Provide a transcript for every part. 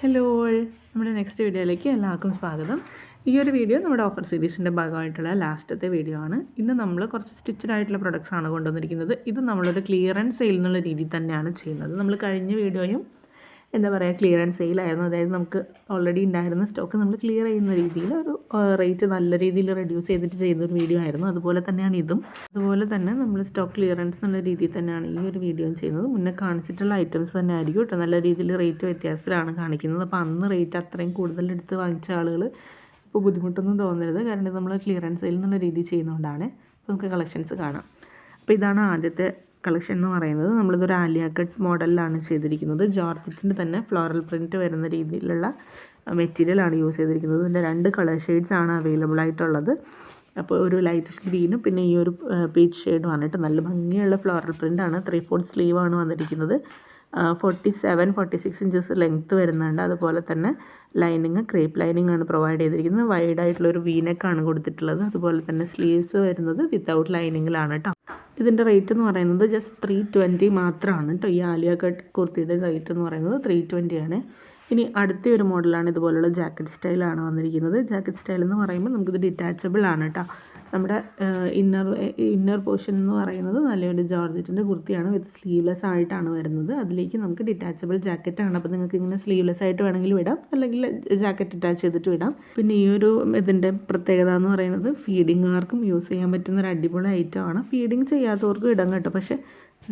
Hello നമ്മുടെ next വീഡിയോയിലേക്ക് എല്ലാവർക്കും സ്വാഗതം. ഈ ഒരു വീഡിയോ നമ്മുടെ ഓഫർ സീരീസിന്റെ ഭാഗമായിട്ടുള്ള ലാസ്റ്റത്തെ വീഡിയോ ആണ്. ഇന്ന് നമ്മൾ കുറച്ച് സ്റ്റിച്ചഡ് ആയിട്ടുള്ള പ്രൊഡക്ട്സ് ആണ് കൊണ്ടുവന്നിരിക്കുന്നത്. ഇത് നമ്മളൊരു ക്ലിയറൻസ് സെയിൽ എന്നുള്ള രീതിയിൽ തന്നെയാണ് ചെയ്യുന്നത്. നമ്മൾ കഴിഞ്ഞ വീഡിയോയും എന്താ പറയുക ക്ലിയറൻസ് സെയിലായിരുന്നു അതായത് നമുക്ക് ഓൾറെഡി ഉണ്ടായിരുന്ന സ്റ്റോക്ക് നമ്മൾ ക്ലിയർ ചെയ്യുന്ന രീതിയിൽ ഒരു റേറ്റ് നല്ല രീതിയിൽ റെഡ്യൂസ് ചെയ്തിട്ട് ചെയ്യുന്ന ഒരു വീഡിയോ ആയിരുന്നു. അതുപോലെ തന്നെയാണ് ഇതും. അതുപോലെ തന്നെ നമ്മൾ സ്റ്റോക്ക് ക്ലിയറൻസ് എന്നുള്ള രീതിയിൽ തന്നെയാണ് ഈ ഒരു വീഡിയോ ചെയ്യുന്നത്. മുന്നേ കാണിച്ചിട്ടുള്ള ഐറ്റംസ് തന്നെ ആയിരിക്കും കേട്ടോ നല്ല രീതിയിൽ റേറ്റ് വ്യത്യാസത്തിലാണ് കാണിക്കുന്നത്. അപ്പോൾ അന്ന് റേറ്റ് അത്രയും കൂടുതൽ എടുത്ത് വാങ്ങിച്ച ആളുകൾ ഇപ്പോൾ ബുദ്ധിമുട്ടൊന്നും തോന്നരുത്. കാരണം നമ്മൾ ക്ലിയറൻസ് സെയിൽ എന്നുള്ള രീതിയിൽ ചെയ്യുന്നതുകൊണ്ടാണ് നമുക്ക് കളക്ഷൻസ് കാണാം. അപ്പോൾ ഇതാണ് ആദ്യത്തെ കളക്ഷൻ എന്ന് പറയുന്നത് നമ്മളിതൊരു ആലിയ കട്ട് മോഡലിലാണ് ചെയ്തിരിക്കുന്നത്. ജോർജറ്റിന്റെ തന്നെ ഫ്ലോറൽ പ്രിന്റ് വരുന്ന രീതിയിലുള്ള മെറ്റീരിയലാണ് യൂസ് ചെയ്തിരിക്കുന്നത്. ഇതിന്റെ രണ്ട് കളർ ഷെയ്ഡ്സ് ആണ് അവൈലബിൾ ആയിട്ടുള്ളത്. അപ്പോൾ ഒരു ലൈറ്റ് ഗ്രീനും പിന്നെ ഈ ഒരു പീച്ച് ഷെയ്ഡും ആണ് നല്ല ഭംഗിയുള്ള ഫ്ലോറൽ പ്രിന്റാണ് ത്രീ ഫോർത്ത് സ്ലീവാണ് വന്നിരിക്കുന്നത്. Forty seven forty six inches length വരുന്നുണ്ട്. അതുപോലെ തന്നെ ലൈനിങ് ക്രേപ്പ് ലൈനിങ് ആണ് പ്രൊവൈഡ് ചെയ്തിരിക്കുന്നത്. വൈഡ് ആയിട്ടുള്ള ഒരു കൊടുത്തിട്ടുള്ളത്. അതുപോലെ തന്നെ സ്ലീവ്സ് വരുന്നത് വിത്തൗട്ട് ലൈനിങ്ങിലാണ് കേട്ടോ. ഇതിന്റെ റേറ്റ് എന്ന് പറയുന്നത് ജസ്റ്റ് ത്രീ ട്വന്റി മാത്രമാണ് കേട്ടോ ഈ ആലിയ കട്ട് കുർത്തിയുടെ റേറ്റ് എന്ന് പറയുന്നത് ത്രീ ആണ്. ഇനി അടുത്ത ഒരു മോഡലാണ് ഇതുപോലുള്ള ജാക്കറ്റ് സ്റ്റൈലാണ് വന്നിരിക്കുന്നത്. ജാക്കറ്റ് സ്റ്റൈൽ എന്ന് പറയുമ്പോൾ നമുക്കിത് ഡിറ്റാച്ചബിൾ ആണ് കേട്ടോ നമ്മുടെ ഇന്നർ ഇന്നർ പോർഷൻ എന്ന് പറയുന്നത് നല്ലൊരു ജോർജറ്റിന്റെ കുർത്തിയാണ് വിത്ത് സ്ലീവ്ലെസ് ആയിട്ടാണ് വരുന്നത്. അതിലേക്ക് നമുക്ക് ഡിറ്റാച്ചബിൾ ജാക്കറ്റ് ആണ്. അപ്പോൾ നിങ്ങൾക്ക് ഇങ്ങനെ സ്ലീവ്ലെസ് ആയിട്ട് വേണമെങ്കിൽ വിടാം. അല്ലെങ്കിൽ ജാക്കറ്റ് അറ്റാച്ച് ചെയ്തിട്ട് വിടാം. പിന്നെ ഈ ഒരു ഇതിന്റെ പ്രത്യേകത എന്ന് പറയുന്നത് ഫീഡിങ്ങുകാർക്കും യൂസ് ചെയ്യാൻ പറ്റുന്ന ഒരു അടിപൊളി ഐറ്റം ആണ്. ഫീഡിങ് ചെയ്യാത്തവർക്കും ഇടാം കേട്ടോ. പക്ഷേ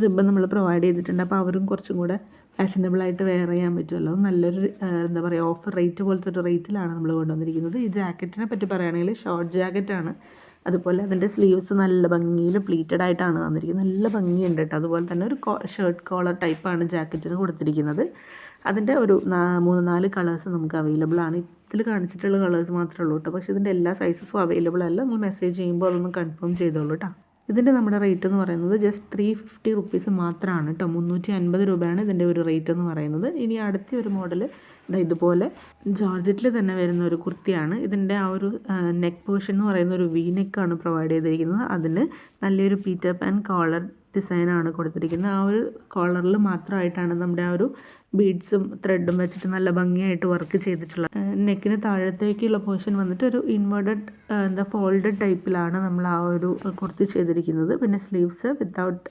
സിബ് നമ്മൾ പ്രൊവൈഡ് ചെയ്തിട്ടുണ്ട്. അപ്പോൾ അവരും കുറച്ചും കൂടെ ഫാഷനബിളായിട്ട് വെയർ ചെയ്യാൻ പറ്റുമല്ലോ. നല്ലൊരു എന്താ പറയുക ഓഫർ റേറ്റ് പോലത്തെ ഒരു റേറ്റിലാണ് നമ്മൾ കൊണ്ടുവന്നിരിക്കുന്നത്. ഈ ജാക്കറ്റിനെ പറ്റി പറയുകയാണെങ്കിൽ ഷോർട്ട് ജാക്കറ്റാണ് അതുപോലെ അതിന്റെ സ്ലീവ്സ് നല്ല ഭംഗിയിൽ പ്ലീറ്റഡ് ആയിട്ടാണ് വന്നിരിക്കുന്നത്. നല്ല ഭംഗിയുണ്ട് കേട്ടോ. അതുപോലെ തന്നെ ഒരു ഷർട്ട് കോളർ ടൈപ്പാണ് ജാക്കറ്റിന് കൊടുത്തിരിക്കുന്നത്. അതിന്റെ ഒരു മൂന്ന് നാല് കളേഴ്സ് നമുക്ക് അവൈലബിൾ ആണ്. ഇതിൽ കാണിച്ചിട്ടുള്ള കളേഴ്സ് മാത്രമേ ഉള്ളൂ കേട്ടോ. പക്ഷേ ഇതിന്റെ എല്ലാ സൈസസും അവൈലബിൾ അല്ല. നമ്മൾ മെസ്സേജ് ചെയ്യുമ്പോൾ അതൊന്ന് കൺഫേം ചെയ്തോളൂ കേട്ടോ. ഇതിന്റെ നമ്മുടെ റേറ്റ് എന്ന് പറയുന്നത് ജസ്റ്റ് ത്രീ ഫിഫ്റ്റി റുപ്പീസ് മാത്രമാണ് കേട്ടോ മുന്നൂറ്റി അൻപത് രൂപയാണ് ഇതിന്റെ ഒരു റേറ്റ് എന്ന് പറയുന്നത്. ഇനി അടുത്ത ഒരു മോഡൽ ഇതുപോലെ ജോർജറ്റിൽ തന്നെ വരുന്ന ഒരു കുർത്തിയാണ്. ഇതിന്റെ ആ ഒരു നെക്ക് പോർഷൻ എന്ന് പറയുന്ന ഒരു വി നെക്കാണ് പ്രൊവൈഡ് ചെയ്തിരിക്കുന്നത്. അതിന് നല്ലൊരു പീറ്റർ പാൻ കോളർ ഡിസൈനാണ് കൊടുത്തിരിക്കുന്നത്. ആ ഒരു കോളറിൽ മാത്രമായിട്ടാണ് നമ്മുടെ ആ ഒരു ബീഡ്സും ത്രെഡും വെച്ചിട്ട് നല്ല ഭംഗിയായിട്ട് വർക്ക് ചെയ്തിട്ടുള്ളത്. നെക്കിന് താഴത്തേക്കുള്ള പോർഷൻ വന്നിട്ട് ഒരു ഇൻവേർട്ടഡ് എന്താ ഫോൾഡഡ് ടൈപ്പിലാണ് നമ്മൾ ആ ഒരു കുർത്തി ചെയ്തിരിക്കുന്നത്. പിന്നെ സ്ലീവ്സ് വിത്തൗട്ട്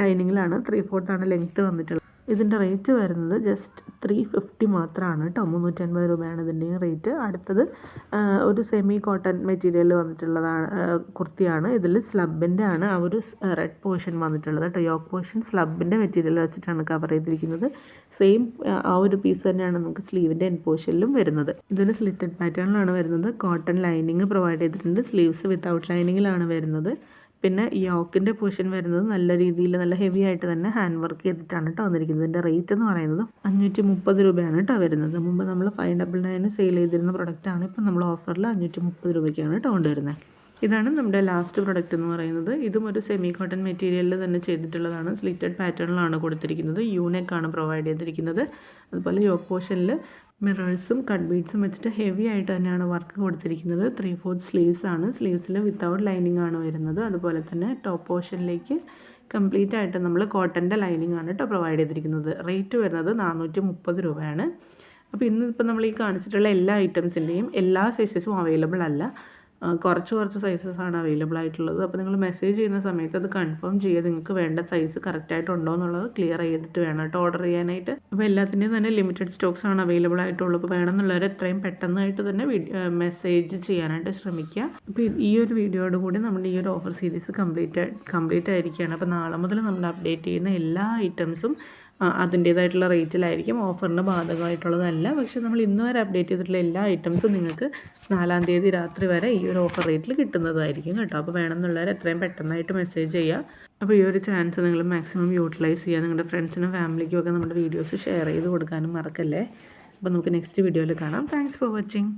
ലൈനിങ്ങിലാണ് ത്രീ ഫോർത്താണ് ലെങ്ത്ത് വന്നിട്ടുള്ളത്. ഇതിന്റെ റേറ്റ് വരുന്നത് ജസ്റ്റ് ത്രീ ഫിഫ്റ്റി മാത്രമാണ് കേട്ടോ. മുന്നൂറ്റൻപത് രൂപയാണ് ഇതിന്റെയും റേറ്റ്. അടുത്തത് ഒരു സെമി കോട്ടൺ മെറ്റീരിയൽ വന്നിട്ടുള്ളതാണ് കുർത്തിയാണ്. ഇതിൽ സ്ലബിന്റെ ആണ് ആ ഒരു റെഡ് പോർഷൻ വന്നിട്ടുള്ളത് കേട്ടോ. യോക്ക് പോർഷൻ സ്ലബിന്റെ മെറ്റീരിയൽ വെച്ചിട്ടാണ് കവർ ചെയ്തിരിക്കുന്നത്. സെയിം ആ ഒരു പീസ് തന്നെയാണ് നമുക്ക് സ്ലീവിന്റെ എൻ പോർഷനിലും വരുന്നത്. ഇതൊരു സ്ലിറ്റഡ് പാറ്റേണിലാണ് വരുന്നത്. കോട്ടൺ ലൈനിങ് പ്രൊവൈഡ് ചെയ്തിട്ടുണ്ട്. സ്ലീവ്സ് വിത്തൗട്ട് ലൈനിങ്ങിലാണ് വരുന്നത്. പിന്നെ ഈ യോക്കിന്റെ പോർഷൻ വരുന്നത് നല്ല രീതിയിൽ നല്ല ഹെവി ആയിട്ട് തന്നെ ഹാൻഡ് വർക്ക് ചെയ്തിട്ടാണ് കേട്ടോ വന്നിരിക്കുന്നത്. ഇതിന്റെ റേറ്റ് എന്ന് പറയുന്നത് അഞ്ഞൂറ്റി മുപ്പത് രൂപയാണ് കേട്ടോ വരുന്നത്. മുമ്പ് നമ്മൾ ഫൈവ് ഡബിൾ നയന് സെയിൽ ചെയ്തിരുന്ന പ്രൊഡക്റ്റാണ് ഇപ്പം നമ്മൾ ഓഫറിൽ അഞ്ഞൂറ്റി മുപ്പത് രൂപയ്ക്കാണ് കേട്ടോ കൊണ്ടുവരുന്നത് ഇതാണ് നമ്മുടെ ലാസ്റ്റ് പ്രൊഡക്റ്റ് എന്ന് പറയുന്നത്. ഇതും ഒരു സെമി കോട്ടൺ മെറ്റീരിയലിൽ തന്നെ ചെയ്തിട്ടുള്ളതാണ്. സ്ലിറ്റഡ് പാറ്റേണിലാണ് കൊടുത്തിരിക്കുന്നത്. യൂനെക്കാണ് പ്രൊവൈഡ് ചെയ്തിരിക്കുന്നത്. അതുപോലെ യോക്ക് പോർഷനിൽ മിറേഴ്സും കട്ട് ബീഡ്സും വെച്ചിട്ട് ഹെവി ആയിട്ട് തന്നെയാണ് വർക്ക് കൊടുത്തിരിക്കുന്നത്. ത്രീ ഫോർത്ത് സ്ലീവ്സ് ആണ്. സ്ലീവ്സിൽ വിത്തൗട്ട് ലൈനിങ് ആണ് വരുന്നത്. അതുപോലെ തന്നെ ടോപ്പ് പോർഷനിലേക്ക് കംപ്ലീറ്റ് ആയിട്ട് നമ്മൾ കോട്ടന്റെ ലൈനിങ് ആണ് കേട്ടോ പ്രൊവൈഡ് ചെയ്തിരിക്കുന്നത്. റേറ്റ് വരുന്നത് നാനൂറ്റി മുപ്പത് രൂപയാണ്. അപ്പോൾ ഇന്നിപ്പോൾ നമ്മൾ ഈ കാണിച്ചിട്ടുള്ള എല്ലാ ഐറ്റംസിന്റെയും എല്ലാ സൈസസും അവൈലബിൾ അല്ല. കുറച്ച് കുറച്ച് സൈസസ് ആണ് അവൈലബിൾ ആയിട്ടുള്ളത്. അപ്പോൾ നിങ്ങൾ മെസ്സേജ് ചെയ്യുന്ന സമയത്ത് അത് കൺഫേം ചെയ്യുക. നിങ്ങൾക്ക് വേണ്ട സൈസ് കറക്റ്റായിട്ടുണ്ടോ എന്നുള്ളത് ക്ലിയർ ചെയ്തിട്ട് വേണം കേട്ടോ ഓർഡർ ചെയ്യാനായിട്ട്. അപ്പോൾ എല്ലാത്തിന്റെയും തന്നെ ലിമിറ്റഡ് സ്റ്റോക്സ് ആണ് അവൈലബിൾ ആയിട്ടുള്ളൂ അപ്പോൾ വേണമെന്നുള്ളവർ എത്രയും പെട്ടെന്നായിട്ട് തന്നെ മെസ്സേജ് ചെയ്യാനായിട്ട് ശ്രമിക്കുക. അപ്പോൾ ഈ ഒരു വീഡിയോയോട് കൂടി നമ്മുടെ ഈ ഒരു ഓഫർ സീരീസ് കംപ്ലീറ്റ് കംപ്ലീറ്റ് ആയിരിക്കുകയാണ്. അപ്പോൾ നാളെ മുതൽ നമ്മൾ അപ്ഡേറ്റ് ചെയ്യുന്ന എല്ലാ ഐറ്റംസും അതിന്റേതായിട്ടുള്ള റേറ്റിലായിരിക്കും. ഓഫറിന് ബാധകമായിട്ടുള്ളതല്ല. പക്ഷേ നമ്മൾ ഇന്ന് വരെ അപ്ഡേറ്റ് ചെയ്തിട്ടുള്ള എല്ലാ ഐറ്റംസും നിങ്ങൾക്ക് നാലാം തീയതി രാത്രി വരെ ഈ ഒരു ഓഫർ റേറ്റിൽ കിട്ടുന്നതായിരിക്കും കേട്ടോ. അപ്പോൾ വേണമെന്നുള്ളവർ എത്രയും പെട്ടെന്നായിട്ട് മെസ്സേജ് ചെയ്യുക. അപ്പോൾ ഈ ഒരു ചാൻസ് നിങ്ങൾ മാക്സിമം യൂട്ടിലൈസ് ചെയ്യുക. നിങ്ങളുടെ ഫ്രണ്ട്സിനും ഫാമിലിക്കും ഒക്കെ നമ്മുടെ വീഡിയോസ് ഷെയർ ചെയ്ത് കൊടുക്കാനും മറക്കല്ലേ. അപ്പോൾ നമുക്ക് നെക്സ്റ്റ് വീഡിയോയിൽ കാണാം. Thanks for watching.